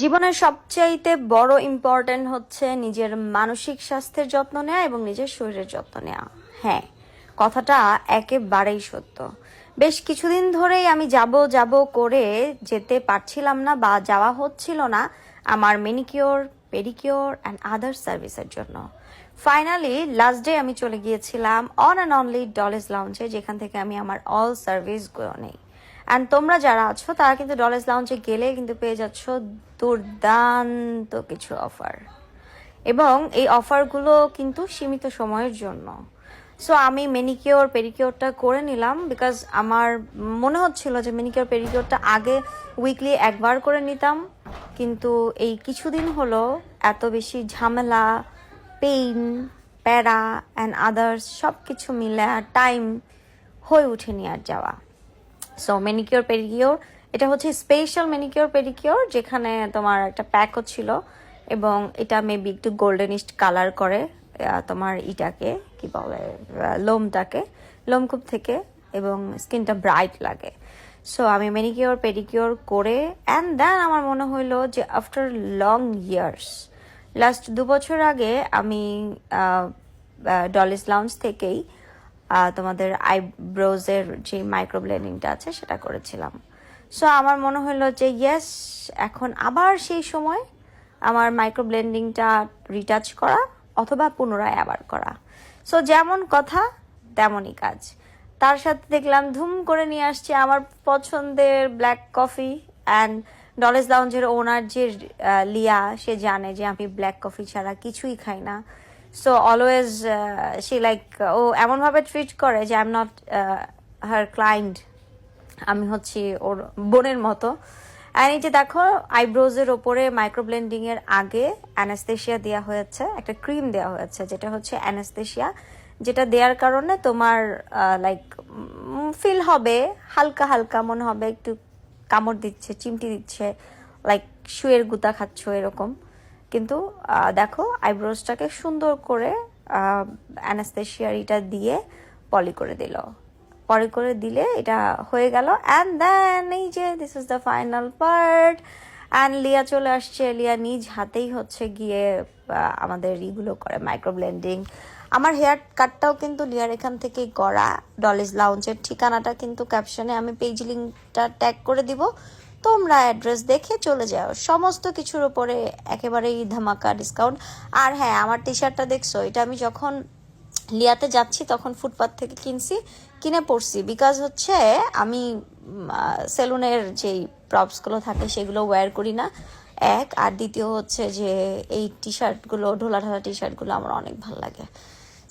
জীবনের সবচাইতে বড় ইম্পর্টেন্ট হচ্ছে নিজের মানসিক স্বাস্থ্যের যত্ন নেওয়া এবং নিজের শরীরের যত্ন নেওয়া হ্যাঁ কথাটা একেবারেই সত্য। বেশ কিছুদিন ধরেই আমি যাব যাব করে যেতে পারছিলাম না বা যাওয়া হচ্ছিল না আমার মেনিকিওর পেডিকিওর অ্যান্ড আদার সার্ভিসের জন্য। ফাইনালি লাস্ট ডে আমি চলে গিয়েছিলাম অন অ্যান্ড অনলি ডলেজ লাউঞ্জে যেখান থেকে আমি আমার অল সার্ভিসগুলো নেই। অ্যান্ড তোমরা যারা আছো, তারা কিন্তু ডলেজ লাউঞ্জে গেলে কিন্তু পেয়ে যাচ্ছ দুর্দান্ত কিছু অফার এবং এই অফারগুলো কিন্তু সীমিত সময়ের জন্য। সো আমি মেনিকিওর পেডিকিওরটা করে নিলাম বিকজ আমার মনে হচ্ছিল যে মেনিকিওর পেডিকিওরটা আগে উইকলি একবার করে নিতাম। কিন্তু এই কিছুদিন হলো এত বেশি ঝামেলা পেইন প্যারা অ্যান্ড আদার্স সব কিছু মিলে আর টাইম হয়ে উঠেনি আর যাওয়া। সো মেনিকিওর পেডিকিওর এটা হচ্ছে স্পেশাল মেনিকিওর পেডিকিওর যেখানে তোমার একটা প্যাকও ছিল, এবং এটা মেবি একটু গোল্ডেনিস্ট কালার করে তোমার ইটাকে, কি বলে লোমটাকে লোমকূপ থেকে, এবং স্কিনটা ব্রাইট লাগে। সো আমি মেনিকিওর পেডিকিওর করে অ্যান্ড দেন আমার মনে হইল যে আফটার লং ইয়ার্স লাস্ট দু বছর আগে আমি ডলিস লাউঞ্জ থেকেই তোমাদের আইব্রোজের যে মাইক্রো মাইক্রোব্লেডিংটা আছে সেটা করেছিলাম। সো আমার মনে হলো যে ইয়েস এখন আবার সেই সময় আমার মাইক্রোব্লেন্ডিংটা রিটাচ করা অথবা পুনরায় আবার করা। সো যেমন কথা, তেমনই কাজ। তার সাথে দেখলাম ধুম করে নিয়ে আসছে আমার পছন্দের ব্ল্যাক কফি অ্যান্ড ডলেজ লাউঞ্জের ওনার যে লিয়া, সে জানে যে, আমি ব্ল্যাক কফি ছাড়া কিছুই খাই না। সো অলওয়েজ সে লাইক ও এমনভাবে ট্রিট করে যে I am not her client আমি হচ্ছি ওর বোনের মতো। আর এই যে দেখো আইব্রোজের ওপরে মাইক্রোব্লেন্ডিং এর আগে অ্যানাস্থেশিয়া দেওয়া হয়েছে, একটা ক্রিম দেওয়া হয়েছে, যেটা হচ্ছে অ্যানাস্থেশিয়া যেটা দেওয়ার কারণে তোমার লাইক ফিল হবে, হালকা হালকা, মনে হবে একটু কামড় দিচ্ছে, চিমটি দিচ্ছে লাইক শুয়ের গুতা খাচ্ছ, এরকম। কিন্তু দেখো, আইব্রোজটাকে সুন্দর করে অ্যানাস্থেশিয়ার এটা দিয়ে পলি করে দিল। পরে করে দিলে এটা হয়ে গেল। অ্যান্ড দেন এই যে this is the final part and Lia চলে আসছে। লিয়া নিজ হাতেই হচ্ছে গিয়ে আমাদের ইগুলো করে মাইক্রো ব্লেন্ডিং আমার হেয়ার কাটটাও কিন্তু লিয়ার এখান থেকেই করা ডলেজ লাউঞ্জের ঠিকানাটা কিন্তু ক্যাপশনে আমি পেজ লিঙ্কটা ট্যাগ করে দিব। তোমরা অ্যাড্রেস দেখে চলে যাও। সমস্ত কিছুর উপরে একেবারেই ধামাকা ডিসকাউন্ট আর হ্যাঁ আমার টি শার্টটা দেখছ? এটা আমি যখন লিয়াতে যাচ্ছি, তখন ফুটপাথ থেকে কিনছি, কিনে পড়ছি বিকজ হচ্ছে, আমি সেলুনের যেই প্রপসগুলো থাকে, সেগুলো ওয়্যার করি না। এক, আর দ্বিতীয় হচ্ছে যে, এই টি শার্টগুলো ঢোলা ঢালা টি শার্টগুলো আমার অনেক ভালো লাগে।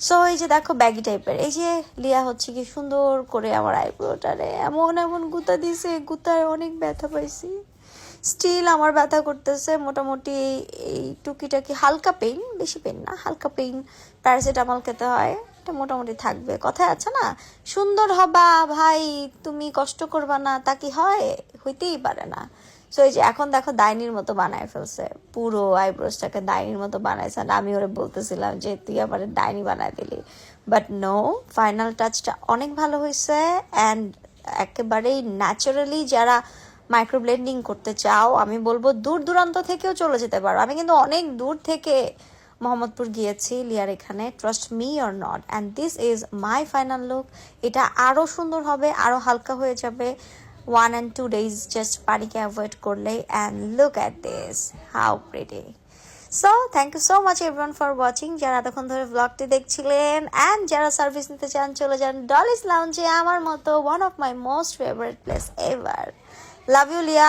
সো এই যে দেখো ব্যাগি টাইপের এই যে লিয়া হচ্ছে কি সুন্দর করে আমার আইব্রোটারে এমন এমন গুতা দিছে গুতায় অনেক ব্যথা পাইছি। স্টিল আমার ব্যথা করতেছে, মোটামুটি এই টুকিটাকি হালকা পেইন বেশি পেইন না, হালকা পেইন প্যারাসিটামল খেতে হয়, এটা মোটামুটি থাকবে। কথায় আছে না, সুন্দর হবা ভাই, তুমি কষ্ট করবা না, তা কি হয়? হইতেই পারে না। সো এই যে এখন দেখো ডাইনির মতো বানায় ফেলছে। পুরো আইব্রোসটাকে ডাইনির মতো বানাইছে আর আমি ওরে বলতেছিলাম যে, তুই আবার ডাইনি বানায় দিলি। বাট নো ফাইনাল টাচটা অনেক ভালো হয়েছে। অ্যান্ড একেবারেই ন্যাচারালি যারা মাইক্রো ব্লেন্ডিং করতে চাও, আমি বলব দূর দূরান্ত থেকেও চলে যেতে পারো। আমি কিন্তু অনেক দূর থেকে মোহাম্মদপুর গিয়েছি লিয়ার এখানে trust me or not and this is my final look এটা আরও সুন্দর হবে আরও হালকা হয়ে যাবে। One and two days just পানিকে অ্যাভয়েড করলে and look at this how pretty so thank you so much everyone for watching যারা এতক্ষণ ধরে ব্লগটি দেখছিলেন অ্যান্ড যারা সার্ভিস নিতে চান, চলে যান ডলিস লাউঞ্জে আমার মতো one of my most favourite place ever love you Lia